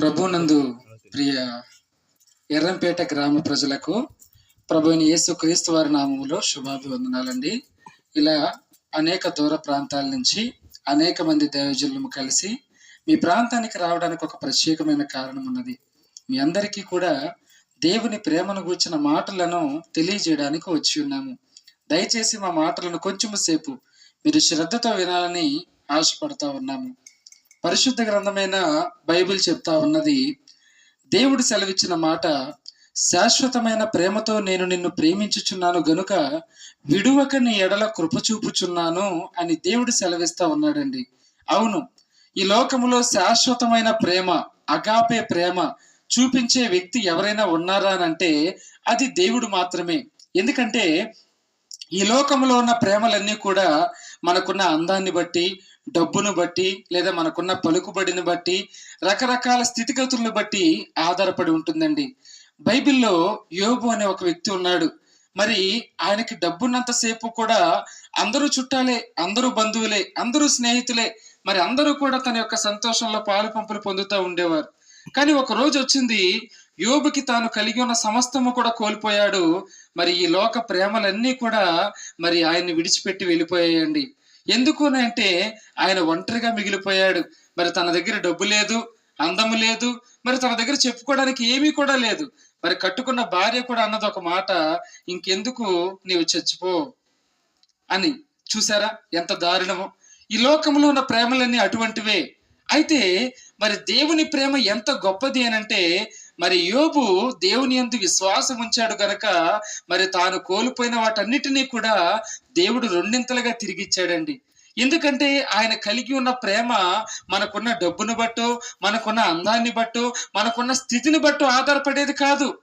ప్రభునందు ప్రియ ఎర్రంపేట గ్రామ ప్రజలకు ప్రభుని యేసు క్రీస్తు వారి నామములో శుభాభివందనాలండి. ఇలా అనేక దూర ప్రాంతాల నుంచి అనేక మంది దైవజనులు కలిసి మీ ప్రాంతానికి రావడానికి ఒక ప్రత్యేకమైన కారణం ఉన్నది. మీ అందరికీ కూడా దేవుని ప్రేమను గూర్చిన మాటలను తెలియజేయడానికి వచ్చి ఉన్నాము. దయచేసి మా మాటలను కొంచెం సేపు మీరు శ్రద్ధతో వినాలని ఆశపడతా ఉన్నాము. పరిశుద్ధ గ్రంథమైన బైబిల్ చెప్తా ఉన్నది దేవుడు సెలవిచ్చిన మాట శాశ్వతమైన ప్రేమతో నేను నిన్ను ప్రేమించుచున్నాను గనుక విడువక నీ ఎడల కృప చూపుచున్నాను అని దేవుడు సెలవిస్తా ఉన్నాడండి. అవును ఈ లోకములో శాశ్వతమైన ప్రేమ అగాపే ప్రేమ చూపించే వ్యక్తి ఎవరైనా ఉన్నారా అని అంటే అది దేవుడు మాత్రమే. ఎందుకంటే ఈ లోకంలో ఉన్న ప్రేమలన్నీ కూడా మనకున్న అందాన్ని బట్టి డబ్బును బట్టి లేదా మనకున్న పలుకుబడిని బట్టి రకరకాల స్థితిగతులను బట్టి ఆధారపడి ఉంటుందండి. బైబిల్లో యోబు అనే ఒక వ్యక్తి ఉన్నాడు. మరి ఆయనకి డబ్బున్నంత సేపు కూడా అందరూ చుట్టాలే అందరూ బంధువులే అందరూ స్నేహితులే మరి అందరూ కూడా తన యొక్క సంతోషంలో పాలు పంపులు పొందుతూ ఉండేవారు. కానీ ఒక రోజు వచ్చింది యోబుకి తాను కలిగి ఉన్న సమస్తము కూడా కోల్పోయాడు. మరి ఈ లోక ప్రేమలన్నీ కూడా మరి ఆయన్ని విడిచిపెట్టి వెళ్ళిపోయాయండి. ఎందుకు అని అంటే ఆయన ఒంటరిగా మిగిలిపోయాడు. మరి తన దగ్గర డబ్బు లేదు అందము లేదు మరి తన దగ్గర చెప్పుకోవడానికి ఏమీ కూడా లేదు. మరి కట్టుకున్న భార్య కూడా అన్నది ఒక మాట ఇంకెందుకు నీవు చచ్చిపో అని. చూసారా ఎంత దారుణమో. ఈ లోకంలో ఉన్న ప్రేమలన్నీ అటువంటివే. అయితే మరి దేవుని ప్రేమ ఎంత గొప్పది అని అంటే మరి యోబు దేవుని యందు విశ్వాసం ఉంచాడు గనక మరి తాను కోల్పోయిన వాటన్నిటినీ కూడా దేవుడు రెండింతలుగా తిరిగిచ్చాడండి. ఎందుకంటే ఆయన కలిగి ఉన్న ప్రేమ మనకున్న డబ్బును బట్టో మనకున్న అందాన్ని బట్టో మనకున్న స్థితిని బట్టో ఆధారపడేది కాదు.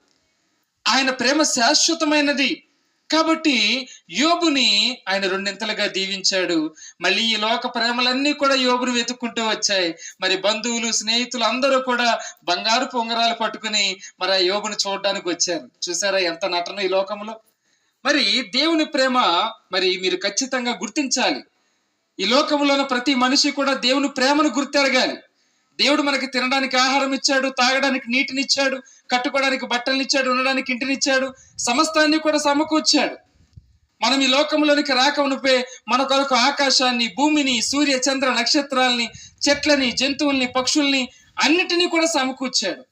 ఆయన ప్రేమ శాశ్వతమైనది. కాబట్టి యోబుని ఆయన రెండింతలుగా దీవించాడు. మళ్ళీ ఈ లోక ప్రేమలన్నీ కూడా యోబుని వెతుక్కుంటూ వచ్చాయి. మరి బంధువులు స్నేహితులు అందరూ కూడా బంగారు పొంగరాలు పట్టుకుని మరి ఆ యోబుని చూడడానికి వచ్చారు. చూసారా ఎంత నటన ఈ లోకంలో? మరి దేవుని ప్రేమ మరి మీరు ఖచ్చితంగా గుర్తించాలి. ఈ లోకంలోని ప్రతి మనిషి కూడా దేవుని ప్రేమను గుర్తెరగాలి. దేవుడు మనకి తినడానికి ఆహారం ఇచ్చాడు తాగడానికి నీటినిచ్చాడు కట్టుకోవడానికి బట్టలు ఇచ్చాడు ఉండడానికి ఇంటినిచ్చాడు సమస్తాన్ని కూడా సమకూర్చాడు. మనం ఈ లోకంలోనికి రాక ఉనిపే మన కొరకు ఆకాశాన్ని భూమిని సూర్య చంద్ర నక్షత్రాల్ని చెట్లని జంతువుల్ని పక్షుల్ని అన్నిటినీ కూడా సమకూర్చాడు.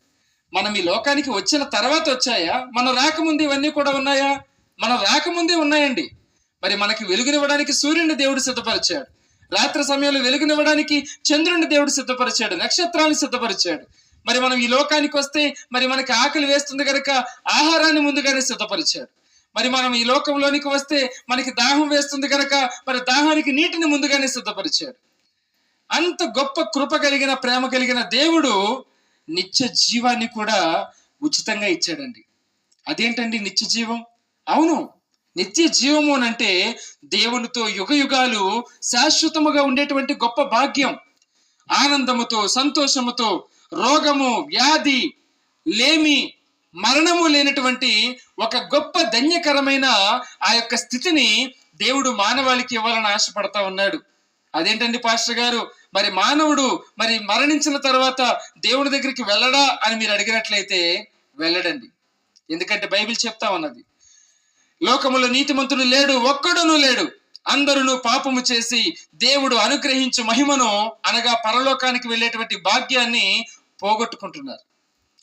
మనం ఈ లోకానికి వచ్చిన తర్వాత వచ్చాయా? మనం రాకముందు ఇవన్నీ కూడా ఉన్నాయా? మనం రాకముందే ఉన్నాయండి. మరి మనకి వెలుగునివ్వడానికి సూర్యుని దేవుడు సిద్ధపరిచాడు. రాత్రి సమయంలో వెలుగునివ్వడానికి చంద్రుని దేవుడు సిద్ధపరిచాడు. నక్షత్రాన్ని సిద్ధపరిచాడు. మరి మనం ఈ లోకానికి వస్తే మరి మనకి ఆకలి వేస్తుంది కనుక ఆహారాన్ని ముందుగానే సిద్ధపరిచాడు. మరి మనం ఈ లోకంలోనికి వస్తే మనకి దాహం వేస్తుంది కనుక మరి దాహానికి నీటిని ముందుగానే సిద్ధపరిచాడు. అంత గొప్ప కృప కలిగిన ప్రేమ కలిగిన దేవుడు నిత్య జీవాన్ని కూడా ఉచితంగా ఇచ్చాడండి. అదేంటండి నిత్య జీవం? అవును నిత్య జీవము అని అంటే దేవునితో యుగ యుగాలు శాశ్వతముగా ఉండేటువంటి గొప్ప భాగ్యం. ఆనందముతో సంతోషముతో రోగము వ్యాధి లేమి మరణము లేనటువంటి ఒక గొప్ప ధన్యకరమైన ఆ యొక్క స్థితిని దేవుడు మానవాళికి ఇవ్వాలని ఆశపడతా ఉన్నాడు. అదేంటండి పాస్టర్ గారు? మరి మానవుడు మరి మరణించిన తర్వాత దేవుడి దగ్గరికి వెళ్ళడా అని మీరు అడిగినట్లయితే వెళ్ళడండి. ఎందుకంటే బైబిల్ చెప్తా ఉన్నది. లోకములో నీతిమంతుడు లేడు ఒక్కడును లేడు. అందరూ పాపము చేసి దేవుడు అనుగ్రహించు మహిమను అనగా పరలోకానికి వెళ్ళేటువంటి భాగ్యాన్ని పోగొట్టుకుంటున్నారు.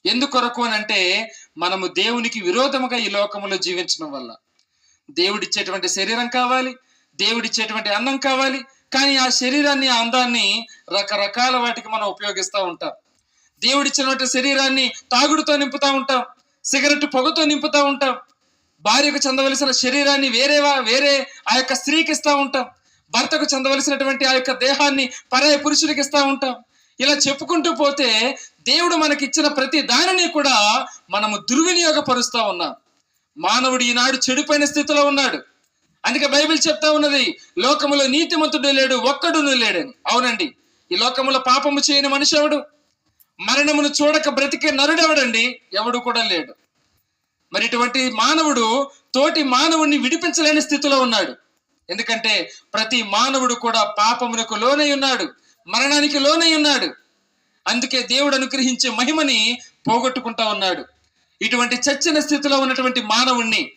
ఎందుకొరకు అని అంటే మనము దేవునికి విరోధముగా ఈ లోకములో జీవించడం వల్ల. దేవుడిచ్చేటువంటి శరీరం కావాలి దేవుడిచ్చేటువంటి అన్నం కావాలి కానీ ఆ శరీరాన్ని ఆ అందాన్ని రకరకాల వాటికి మనం ఉపయోగిస్తూ ఉంటాం. దేవుడిచ్చినటువంటి శరీరాన్ని తాగుడుతో నింపుతూ ఉంటాం సిగరెట్ పొగతో నింపుతూ ఉంటాం భార్యకు చెందవలసిన శరీరాన్ని వేరే వేరే ఆ యొక్క స్త్రీకి ఇస్తూ ఉంటాం భర్తకు చెందవలసినటువంటి ఆ యొక్క దేహాన్ని పరాయ పురుషుడికి ఇస్తూ ఉంటాం. ఇలా చెప్పుకుంటూ పోతే దేవుడు మనకి ఇచ్చిన ప్రతి దానిని కూడా మనము దుర్వినియోగపరుస్తూ ఉన్నాం. మానవుడు ఈనాడు చెడిపోయిన స్థితిలో ఉన్నాడు. అందుకే బైబిల్ చెప్తా ఉన్నది లోకములో నీతిమంతుడు లేడు ఒక్కడును లేడని. అవునండి. ఈ లోకములో పాపము చేయని మనిషి ఎవడు? మరణమును చూడక బ్రతికే నరుడెవడండి? ఎవడు కూడా లేడు. మరి ఇటువంటి మానవుడు తోటి మానవుణ్ణి విడిపించలేని స్థితిలో ఉన్నాడు. ఎందుకంటే ప్రతి మానవుడు కూడా పాపమునకు లోనై ఉన్నాడు. మరణానికి లోనై ఉన్నాడు. అందుకే దేవుడు అనుగ్రహించే మహిమని పోగొట్టుకుంటా ఉన్నాడు. ఇటువంటి చచ్చిన స్థితిలో ఉన్నటువంటి మానవుణ్ణి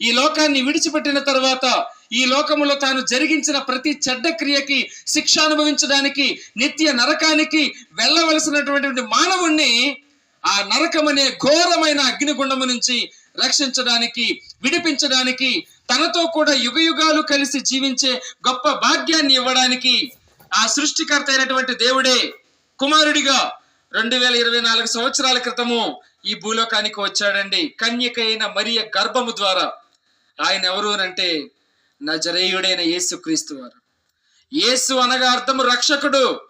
ఈ లోకాన్ని విడిచిపెట్టిన తర్వాత ఈ లోకములో తాను జరిగించిన ప్రతి చెడ్డ క్రియకి శిక్ష అనుభవించడానికి నిత్య నరకానికి వెళ్ళవలసినటువంటి మానవుణ్ణి ఆ నరకం అనే ఘోరమైన అగ్నిగుండము నుంచి రక్షించడానికి విడిపించడానికి తనతో కూడా యుగ యుగాలు కలిసి జీవించే గొప్ప భాగ్యాన్ని ఇవ్వడానికి ఆ సృష్టికర్త అయినటువంటి దేవుడే కుమారుడిగా రెండు వేల ఇరవై నాలుగు సంవత్సరాల క్రితము ఈ భూలోకానికి వచ్చాడండి. కన్యక అయిన మరియ గర్భము ద్వారా. ఆయన ఎవరు అంటే నజరేయుడైన యేసుక్రీస్తు వారు. యేసు అనగా అర్థము రక్షకుడు.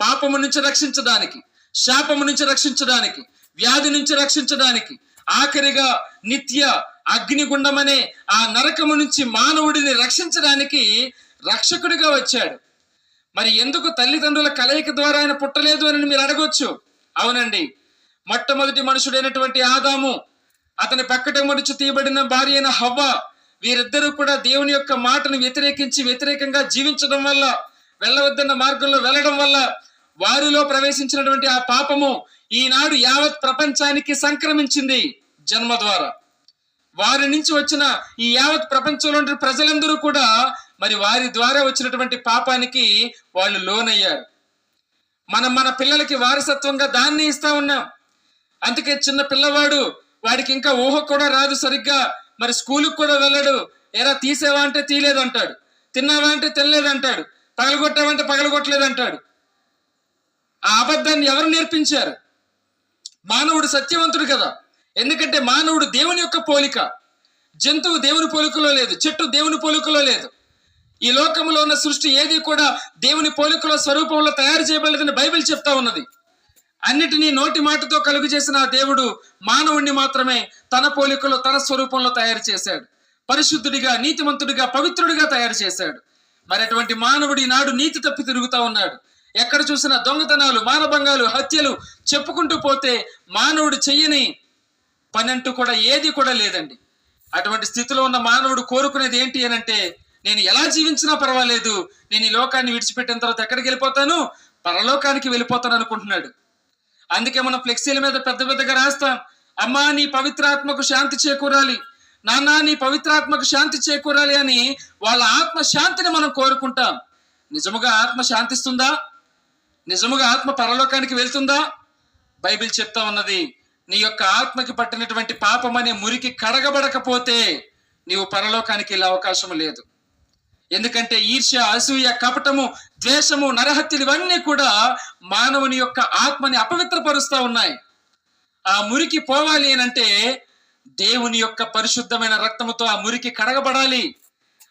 పాపము నుంచి రక్షించడానికి శాపము నుంచి రక్షించడానికి వ్యాధి నుంచి రక్షించడానికి ఆఖరిగా నిత్య అగ్నిగుండమనే ఆ నరకము నుంచి మానవుడిని రక్షించడానికి రక్షకుడిగా వచ్చాడు. మరి ఎందుకు తల్లిదండ్రుల కలయిక ద్వారా ఆయన పుట్టలేదు అని మీరు అడగొచ్చు? అవునండి. మొట్టమొదటి మనుషుడైనటువంటి ఆదాము అతని పక్కట మనుచు తీయబడిన భార్య అయిన హవ్వ వీరిద్దరూ కూడా దేవుని యొక్క మాటను వ్యతిరేకించి వ్యతిరేకంగా జీవించడం వల్ల వెళ్ళవద్దన్న మార్గంలో వెళ్ళడం వల్ల వారిలో ప్రవేశించినటువంటి ఆ పాపము ఈనాడు యావత్ ప్రపంచానికి సంక్రమించింది జన్మ ద్వారా. వారి నుంచి వచ్చిన ఈ యావత్ ప్రపంచంలో ప్రజలందరూ కూడా మరి వారి ద్వారా వచ్చినటువంటి పాపానికి వాళ్ళు లోనయ్యారు. మనం మన పిల్లలకి వారసత్వంగా దాన్ని ఇస్తా ఉన్నాం. అందుకే చిన్న పిల్లవాడు వాడికి ఇంకా ఊహ కూడా రాదు సరిగ్గా. మరి స్కూలుకి కూడా వెళ్ళడు. ఎరా తీసేవా అంటే తీయలేదు అంటాడు తిన్నావా అంటే తినలేదు అంటాడు పగలగొట్టావంటే పగలగొట్టలేదు అంటాడు ఆ అబద్ధాన్ని ఎవరు నేర్పించారు? మానవుడు సత్యవంతుడు కదా. ఎందుకంటే మానవుడు దేవుని యొక్క పోలిక. జంతువు దేవుని పోలికలో లేదు. చెట్టు దేవుని పోలికలో లేదు. ఈ లోకంలో ఉన్న సృష్టి ఏది కూడా దేవుని పోలికలో స్వరూపంలో తయారు చేయబడలేదని బైబిల్ చెప్తా ఉన్నది. అన్నిటినీ నోటి మాటతో కలుగు చేసిన దేవుడు మానవుణ్ణి మాత్రమే తన పోలికలో తన స్వరూపంలో తయారు చేశాడు. పరిశుద్ధుడిగా నీతిమంతుడిగా పవిత్రుడిగా తయారు చేశాడు. మరి అటువంటి మానవుడి నాడు నీతి తప్పి తిరుగుతూ ఉన్నాడు. ఎక్కడ చూసినా దొంగతనాలు మానభంగాలు హత్యలు చెప్పుకుంటూ పోతే మానవుడు చెయ్యని పనంటూ కూడా ఏది కూడా లేదండి. అటువంటి స్థితిలో ఉన్న మానవుడు కోరుకునేది ఏంటి అని అంటే నేను ఎలా జీవించినా పర్వాలేదు. నేను ఈ లోకాన్ని విడిచిపెట్టిన తర్వాత ఎక్కడికి వెళ్ళిపోతాను? పరలోకానికి వెళ్ళిపోతాను అనుకుంటున్నాడు. అందుకే మనం ఫ్లెక్సీల మీద పెద్ద పెద్దగా రాస్తాం. అమ్మా నీ పవిత్రాత్మకు శాంతి చేకూరాలి. నాన్న నీ పవిత్రాత్మకు శాంతి చేకూరాలి అని వాళ్ళ ఆత్మ శాంతిని మనం కోరుకుంటాం. నిజముగా ఆత్మ శాంతిస్తుందా? నిజముగా ఆత్మ పరలోకానికి వెళ్తుందా? బైబిల్ చెప్తా ఉన్నది నీ యొక్క ఆత్మకి పట్టినటువంటి పాపం అనే మురికి కడగబడకపోతే నీవు పరలోకానికి వెళ్ళే అవకాశం లేదు. ఎందుకంటే ఈర్ష్య అసూయ కపటము ద్వేషము నరహత్యలు ఇవన్నీ కూడా మానవుని యొక్క ఆత్మని అపవిత్రపరుస్తా ఉన్నాయి. ఆ మురికి పోవాలి అంటే దేవుని యొక్క పరిశుద్ధమైన రక్తముతో ఆ మురికి కడగబడాలి.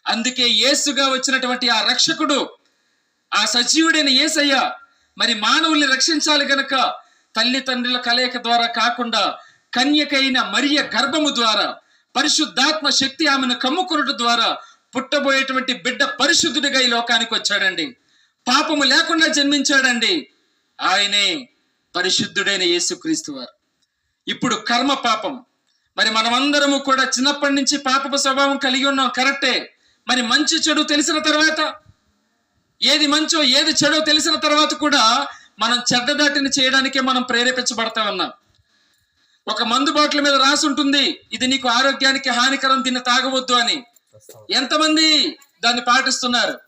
అందుకే యేసుగా వచ్చినటువంటి ఆ రక్షకుడు ఆ సజీవుడైన యేసయ్య మరి మానవుల్ని రక్షించాలి గనక తల్లిదండ్రుల కలయిక ద్వారా కాకుండా కన్యకైన మరియ గర్భము ద్వారా పరిశుద్ధాత్మ శక్తి ఆమెను కమ్ముకునుట ద్వారా పుట్టబోయేటువంటి బిడ్డ పరిశుద్ధుడిగా ఈ లోకానికి వచ్చాడండి. పాపము లేకుండా జన్మించాడండి. ఆయనే పరిశుద్ధుడైన యేసుక్రీస్తు వారు. ఇప్పుడు కర్మ పాపం. మరి మనమందరము కూడా చిన్నప్పటి నుంచి పాపపు స్వభావం కలిగి ఉన్నాం కరెక్టే. మరి మంచి చెడు తెలిసిన తర్వాత ఏది మంచో ఏది చెడో తెలిసిన తర్వాత కూడా మనం చెడ్డ దాటిని చేయడానికే మనం ప్రేరేపించబడతా ఉన్నాం. ఒక మందు బాటిల్ మీద రాసి ఉంటుంది ఇది నీకు ఆరోగ్యానికి హానికరం దీన్ని తాగవద్దు అని. ఎంతమంది దాన్ని పాటిస్తున్నారు?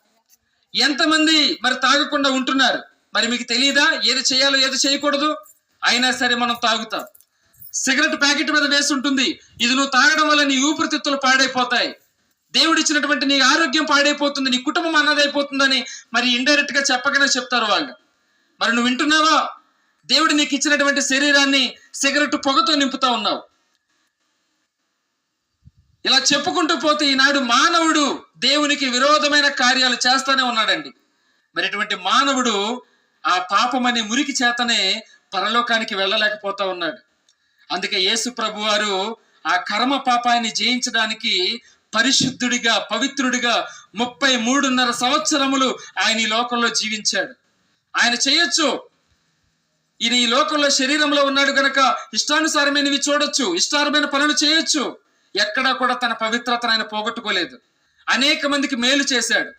ఎంతమంది మరి తాగకుండా ఉంటున్నారు? మరి మీకు తెలియదా ఏది చేయాలో ఏది చేయకూడదు? అయినా సరే మనం తాగుతాం. సిగరెట్ ప్యాకెట్ మీద వేసి ఉంటుంది. ఇది నువ్వు తాగడం వల్ల నీ ఊపిరితిత్తులు పాడైపోతాయి. దేవుడు ఇచ్చినటువంటి నీ ఆరోగ్యం పాడైపోతుంది నీ కుటుంబం అన్నదైపోతుందని మరి ఇండైరెక్ట్గా చెప్పగానే చెప్తారు వాళ్ళు. మరి నువ్వు వింటున్నావా? దేవుడు నీకు ఇచ్చినటువంటి శరీరాన్ని సిగరెట్ పొగతో నింపుతా ఉన్నావు. ఇలా చెప్పుకుంటూ పోతే ఈనాడు మానవుడు దేవునికి విరోధమైన కార్యాలు చేస్తానే ఉన్నాడండి. మరి ఇటువంటి మానవుడు ఆ పాపమనే మురికి చేతనే పరలోకానికి వెళ్ళలేకపోతా ఉన్నాడు. అందుకే యేసు ప్రభు వారు ఆ కర్మ పాపాన్ని జయించడానికి పరిశుద్ధుడిగా పవిత్రుడిగా ముప్పై మూడున్నర సంవత్సరములు ఆయన ఈ లోకంలో జీవించాడు. ఆయన చేయొచ్చు. ఈయన ఈ లోకంలో శరీరంలో ఉన్నాడు గనక ఇష్టానుసారమైనవి చూడొచ్చు ఇష్టారమైన పనులు చేయొచ్చు. ఎక్కడా కూడా తన పవిత్రతను ఆయన పోగొట్టుకోలేదు. అనేక మందికి మేలు చేశాడు.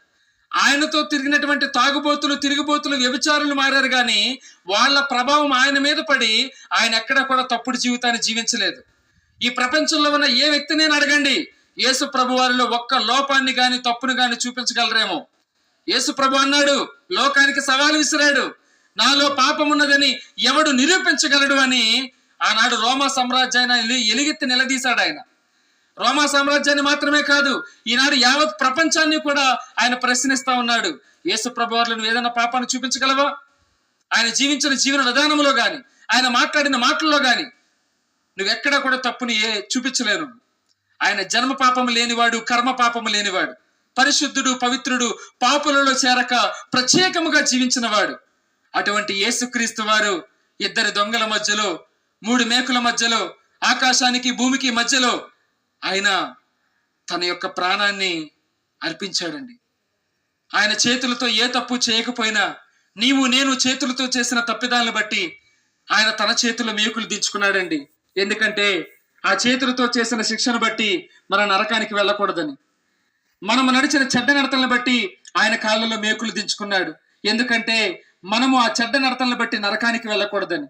ఆయనతో తిరిగినటువంటి తాగుబోతులు తిరుగుబోతులు వ్యభిచారులు మారారు కానీ వాళ్ళ ప్రభావం ఆయన మీద పడి ఆయన ఎక్కడా కూడా తప్పుడు జీవితాన్ని జీవించలేదు. ఈ ప్రపంచంలో ఉన్న ఏ వ్యక్తి నేను అడగండి. యేసు ప్రభు వారిలో ఒక్క లోపాన్ని కానీ తప్పును కానీ చూపించగలరేమో. యేసు ప్రభు అన్నాడు లోకానికి సవాలు విసిరాడు. నాలో పాపం ఉన్నదని ఎవడు నిరూపించగలడు అని ఆనాడు రోమా సామ్రాజ్యాన్ని ఎలి- ఎలుగెత్తి నిలదీశాడు ఆయన. రోమా సామ్రాజ్యాన్ని మాత్రమే కాదు ఈనాడు యావత్ ప్రపంచాన్ని కూడా ఆయన ప్రశ్నిస్తా ఉన్నాడు. యేసు ప్రభు నువ్వు ఏదైనా పాపాన్ని చూపించగలవా? ఆయన జీవించిన జీవన విధానంలో కానీ ఆయన మాట్లాడిన మాటల్లో గాని నువ్వెక్కడా కూడా తప్పుని ఏ చూపించలేను. ఆయన జన్మ పాపము లేనివాడు కర్మ పాపము లేనివాడు పరిశుద్ధుడు పవిత్రుడు పాపులలో చేరక ప్రత్యేకముగా జీవించినవాడు. అటువంటి యేసుక్రీస్తు వారు ఇద్దరి దొంగల మధ్యలో మూడు మేకుల మధ్యలో ఆకాశానికి భూమికి మధ్యలో ఆయన తన యొక్క ప్రాణాన్ని అర్పించాడండి. ఆయన చేతులతో ఏ తప్పు చేయకపోయినా నీవు నేను చేతులతో చేసిన తప్పిదాలను బట్టి ఆయన తన చేతుల్లో మేకులు దించుకున్నాడండి. ఎందుకంటే ఆ చేతులతో చేసిన శిక్షను బట్టి మన నరకానికి వెళ్ళకూడదని. మనము నడిచిన చెడ్డ నడతలను బట్టి ఆయన కాళ్ళలో మేకులు దించుకున్నాడు. ఎందుకంటే మనము ఆ చెడ్డ నడతలను బట్టి నరకానికి వెళ్ళకూడదని.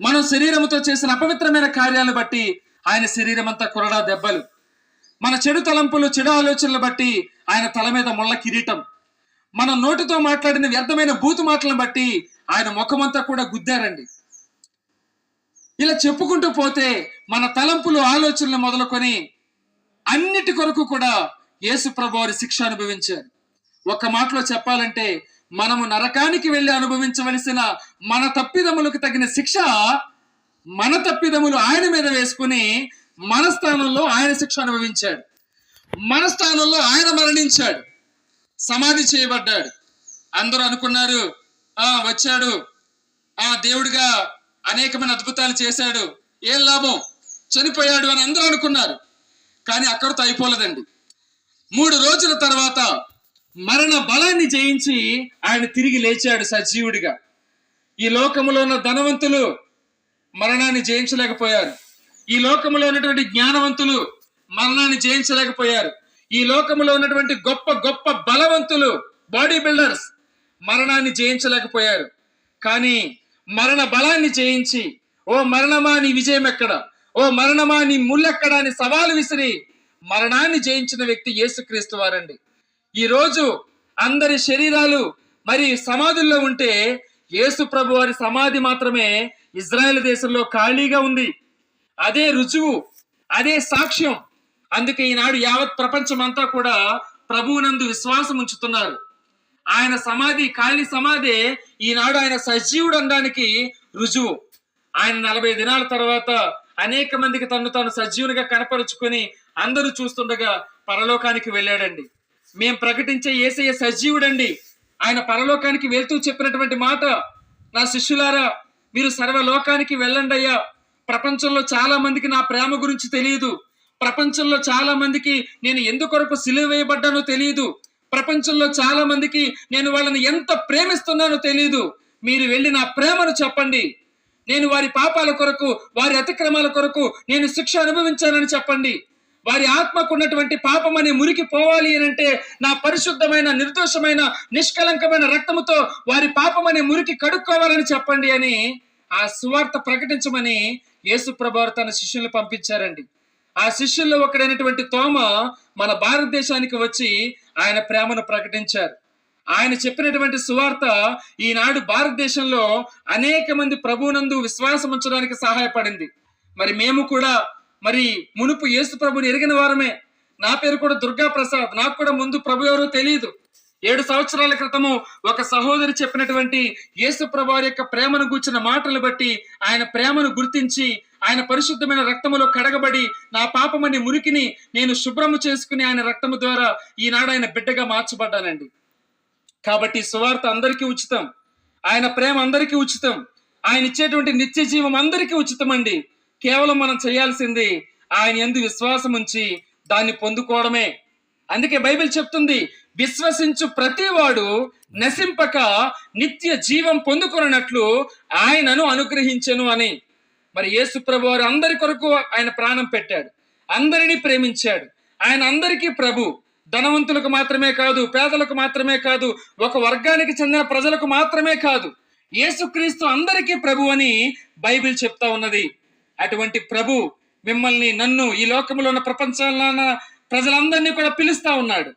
మనం శరీరముతో చేసిన అపవిత్రమైన కార్యాలను బట్టి ఆయన శరీరం అంతా కొరడా దెబ్బలు. మన చెడు తలంపులు చెడు ఆలోచనలు బట్టి ఆయన తల మీద ముళ్ళ కిరీటం. మన నోటితో మాట్లాడిన వ్యర్థమైన బూతు మాటలను బట్టి ఆయన ముఖమంతా కూడా గుద్దారండి. ఇలా చెప్పుకుంటూ పోతే మన తలంపులు ఆలోచనలు మొదలుకొని అన్నిటి కొరకు కూడా యేసు ప్రభు వారి శిక్ష అనుభవించారు. ఒక మాటలో చెప్పాలంటే మనము నరకానికి వెళ్ళి అనుభవించవలసిన మన తప్పిదములకు తగిన శిక్ష మన తప్పిదములు ఆయన మీద వేసుకుని మన స్థానంలో ఆయన శిక్ష అనుభవించాడు. మన స్థానంలో ఆయన మరణించాడు. సమాధి చేయబడ్డాడు. అందరూ అనుకున్నారు ఆ వచ్చాడు. ఆ దేవుడిగా అనేకమైన అద్భుతాలు చేశాడు. ఏం లాభం? చనిపోయాడు అని అందరూ అనుకున్నారు. కానీ అక్కడితో అయిపోలేదండి మూడు రోజుల తర్వాత మరణ బలాన్ని జయించి ఆయన తిరిగి లేచాడు సజీవుడిగా. ఈ లోకములో ఉన్న ధనవంతులు మరణాన్ని జయించలేకపోయారు. ఈ లోకములో ఉన్నటువంటి జ్ఞానవంతులు మరణాన్ని జయించలేకపోయారు. ఈ లోకములో ఉన్నటువంటి గొప్ప గొప్ప బలవంతులు బాడీ బిల్డర్స్ మరణాన్ని జయించలేకపోయారు. కానీ మరణ బలాన్ని జయించి ఓ మరణమా నీ విజయం ఎక్కడ? ఓ మరణమా నీ ముళ్ళెక్కడ అని సవాలు విసిరి మరణాన్ని జయించిన వ్యక్తి యేసుక్రీస్తు వారండి. ఈ రోజు అందరి శరీరాలు మరి సమాధుల్లో ఉంటే యేసు ప్రభు వారి సమాధి మాత్రమే ఇజ్రాయెల్ దేశంలో ఖాళీగా ఉంది. అదే రుజువు అదే సాక్ష్యం. అందుకే ఈనాడు యావత్ ప్రపంచం అంతా కూడా ప్రభువునందు విశ్వాసం ఉంచుతున్నారు. ఆయన సమాధి ఖాళీ సమాధి ఈనాడు ఆయన సజీవుడు అనడానికి రుజువు. ఆయన నలభై దినాల తర్వాత అనేక మందికి తను తాను సజీవునిగా కనపరుచుకొని అందరూ చూస్తుండగా పరలోకానికి వెళ్ళాడండి. మేము ప్రకటించే ఏసయ్య సజీవుడండి. ఆయన పరలోకానికి వెళ్తూ చెప్పినటువంటి మాట నా శిష్యులారా మీరు సర్వలోకానికి వెళ్ళండి అయ్యా. ప్రపంచంలో చాలా మందికి నా ప్రేమ గురించి తెలియదు. ప్రపంచంలో చాలా మందికి నేను ఎందుకొరకు సిలువ వేయబడ్డానో తెలియదు. ప్రపంచంలో చాలా మందికి నేను వాళ్ళని ఎంత ప్రేమిస్తున్నానో తెలియదు. మీరు వెళ్ళి నా ప్రేమను చెప్పండి. నేను వారి పాపాల కొరకు వారి అతిక్రమాల కొరకు నేను శిక్ష అనుభవించానని చెప్పండి. వారి ఆత్మకు ఉన్నటువంటి పాపం అనే మురికి పోవాలి అని అంటే నా పరిశుద్ధమైన నిర్దోషమైన నిష్కలంకమైన రక్తముతో వారి పాపం అనే మురికి కడుక్కోవాలని చెప్పండి అని ఆ సువార్త ప్రకటించమని యేసు ప్రభావారు తన శిష్యుల్ని పంపించారండి. ఆ శిష్యుల్లో ఒకడైనటువంటి తోమ మన భారతదేశానికి వచ్చి ఆయన ప్రేమను ప్రకటించారు. ఆయన చెప్పినటువంటి సువార్త ఈనాడు భారతదేశంలో అనేక మంది ప్రభువునందు విశ్వాసం ఉంచడానికి సహాయపడింది. మరి మేము కూడా మరి మునుపు యేసు ప్రభుని ఎరిగిన వారమే. నా పేరు కూడా దుర్గా ప్రసాద్. నాకు కూడా ముందు ప్రభు ఎవరో తెలియదు ఏడు సంవత్సరాల క్రితము ఒక సహోదరి చెప్పినటువంటి యేసు ప్రభు యొక్క ప్రేమను గూర్చిన మాటలు బట్టి ఆయన ప్రేమను గుర్తించి ఆయన పరిశుద్ధమైన రక్తములో కడగబడి నా పాపమని మురికిని నేను శుభ్రము చేసుకుని ఆయన రక్తము ద్వారా ఈనాడు ఆయన బిడ్డగా మార్చబడ్డానండి. కాబట్టి సువార్త అందరికీ ఉచితం. ఆయన ప్రేమ అందరికీ ఉచితం. ఆయన ఇచ్చేటువంటి నిత్య జీవం అందరికీ ఉచితం అండి కేవలం మనం చేయాల్సింది ఆయన ఎందు విశ్వాసం ఉంచి దాన్ని పొందుకోవడమే. అందుకే బైబిల్ చెప్తుంది విశ్వసించు ప్రతివాడు నశింపక నిత్య జీవం పొందుకొనట్లు ఆయనను అనుగ్రహించెను అని. మరి యేసు ప్రభు వారు అందరి కొరకు ఆయన ప్రాణం పెట్టాడు అందరినీ ప్రేమించాడు. ఆయన అందరికీ ప్రభు ధనవంతులకు మాత్రమే కాదు పేదలకు మాత్రమే కాదు ఒక వర్గానికి చెందిన ప్రజలకు మాత్రమే కాదు యేసుక్రీస్తు అందరికీ ప్రభు అని బైబిల్ చెప్తా ఉన్నది. అటువంటి ప్రభు మిమ్మల్ని నన్ను ఈ లోకంలో ఉన్న ప్రపంచంలో ఉన్న ప్రజలందరినీ కూడా పిలుస్తా ఉన్నాడు.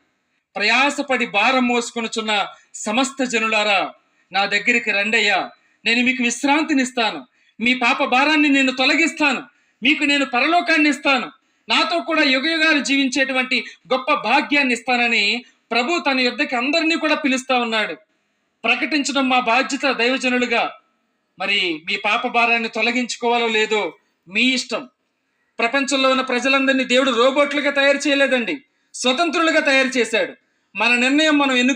ప్రయాసపడి భారం మోసుకొనుచున్న సమస్త జనులారా నా దగ్గరికి రండయ్యా. నేను మీకు విశ్రాంతినిస్తాను. మీ పాప భారాన్ని నేను తొలగిస్తాను. మీకు నేను పరలోకాన్ని ఇస్తాను. నాతో కూడా యుగయుగాలు జీవించేటువంటి గొప్ప భాగ్యాన్ని ఇస్తానని ప్రభు తన యుద్ధకి అందరినీ కూడా పిలుస్తా ఉన్నాడు. ప్రకటించడం మా బాధ్యత దైవజనులుగా. మరి మీ పాప భారాన్ని తొలగించుకోవాలో లేదో మీ ఇష్టం. ప్రపంచంలో ఉన్న ప్రజలందరినీ దేవుడు రోబోట్లుగా తయారు చేయలేదండి. స్వతంత్రులుగా తయారు చేశాడు. మన నిర్ణయం మనం ఎన్నుకు